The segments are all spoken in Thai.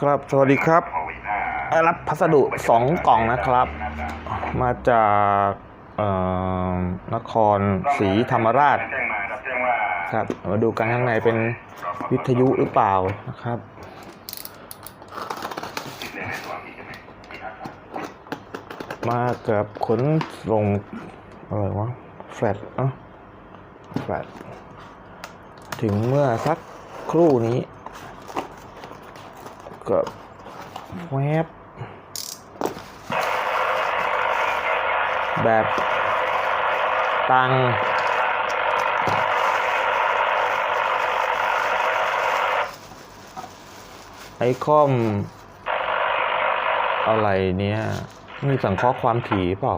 ครับ สวัสดีครับ รับพัสดุสองกล่องนะครับ มาจากนครศรีธรรมราช ครับ มาดูกันข้างในเป็นวิทยุหรือเปล่านะครับมากับขนส่งอะไรวะแฟลตเอะแฟลตถึงเมื่อสักครู่นี้ ก็แวบแบบตังไอคอม อะไรเนี่ย มีสังเคราะห์ความถี่เปล่า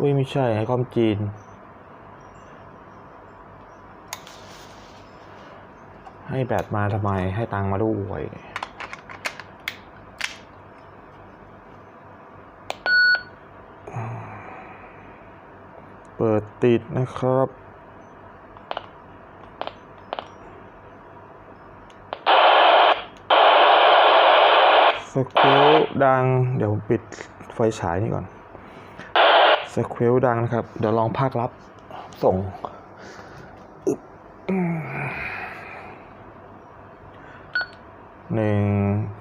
อุ้ยไม่ใช่ไอคอมจีน ให้แบตมาทำไมให้ตังค์มาด้วย เปิดติดนะครับ สควิลดัง เดี๋ยวผมปิดไฟฉายนี่ก่อน สควิลดังนะครับ เดี๋ยวลองภาครับ ส่ง หนึ่ง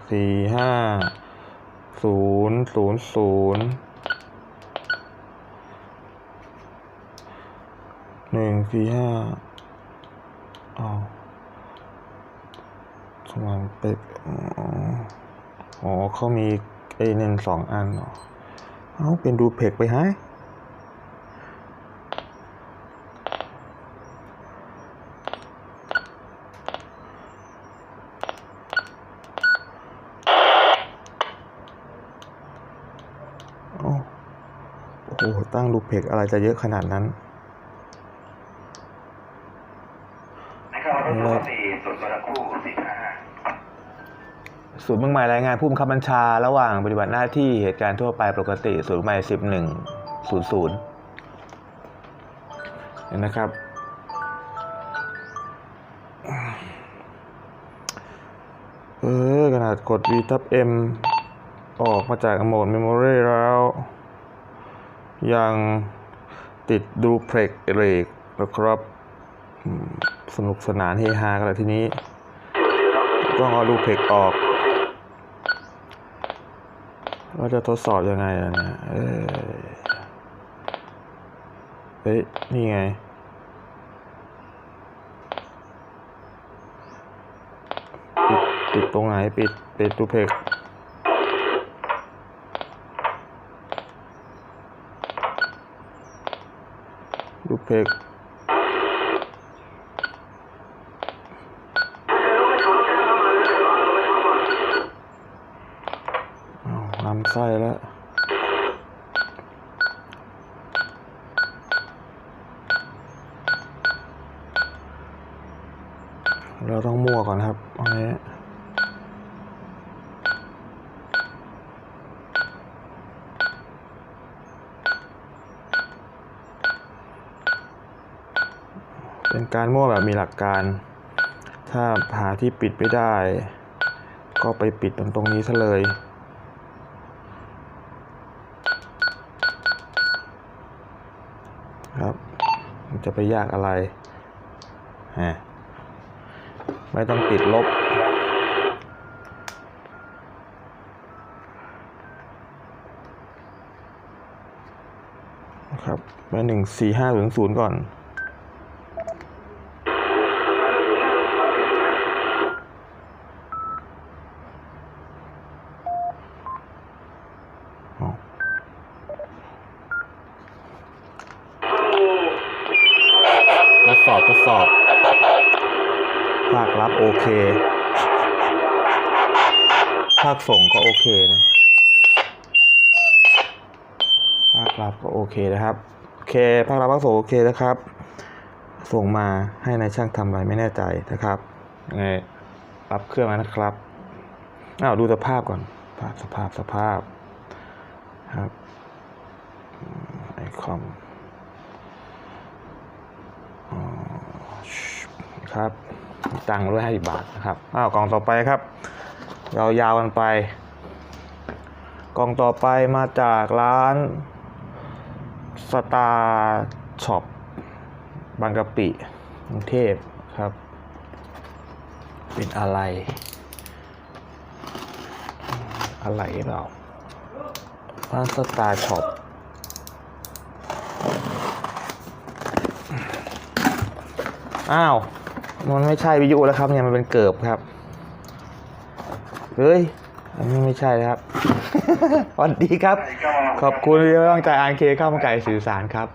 สี่ห้า ศูนย์ ศูนย์ ศูนย์หนึ่ง สี่ห้าอ้าวทำไมมันเป็นอ๋อเขามีไอ้หนึ่งสองอันเหรอเอาเป็นดูเพกไปฮะเอ้าโอ้โหตั้งดูเพกอะไรจะเยอะขนาดนั้น นะครับรถตู้ ส่วนตัวละคู่สี่ห้าศูนย์เมืองใหม่รายงานผู้บังคับบัญชาระหว่างปฏิบัติหน้าที่เหตุการณ์ทั่วไปปกติศูนย์ใหม่สิบหนึ่งศูนย์ศูนย์เห็นนะครับ เออขนาดกด V ทับ M ออกมาจากโหมด Memory แล้ว ยังติดดูเพล็กเรกนะครับ สนุกสนานเฮฮากันเลยทีนี้ ต้องเอาดูกเพกออกเราจะทดสอบยังไงล่ะเนี่ยเอ้เฮ้ย นี่ไง ปิดปิดตรงไหน ปิด ปิดดูกเพกดูกเพกอ้าวลำ ไส้แล้วเราต้องมั่วก่อนครับอันนี้เป็นการมั่วแบบมีหลักการ ถ้าหาที่ปิดไม่ได้ ก็ไปปิดตรงตรงนี้ซะเลย ครับ มันจะไปยากอะไรฮะไม่ต้องติดลบ ครับไปหนึ่งสี่ห้าถึงศูนย์ก่อน สอบทดสอบ ภาครับโอเค ภาคส่งก็โอเคนะ ภาครับก็โอเคนะครับ โอเค ภาครับภาคส่งโอเคนะครับ ส่งมาให้นายช่างทำอะไรไม่แน่ใจนะครับยังไงรับเครื่องนะครับอ้าวดูสภาพก่อน ภาพสภาพสภาพครับไอคอม ครับ ตังค์ด้วยห้าสิบบาทนะครับอ้าวกล่องต่อไปครับยาวๆกันไป กล่องต่อไปมาจากร้านสตาร์ช็อปบางกะปิกรุงเทพครับ เป็นอะไร อะไรเปล่าร้านสตาร์ช็อปอ้าว มันไม่ใช่วิทยุแล้วครับเนี่ยมันเป็นเกิบครับ เฮ้ย อันนี้ไม่ใช่นะครับสวัสดีครับ ขอบคุณที่ตั้งใจอ่านเคข้าวมันไก่สื่อสารครับ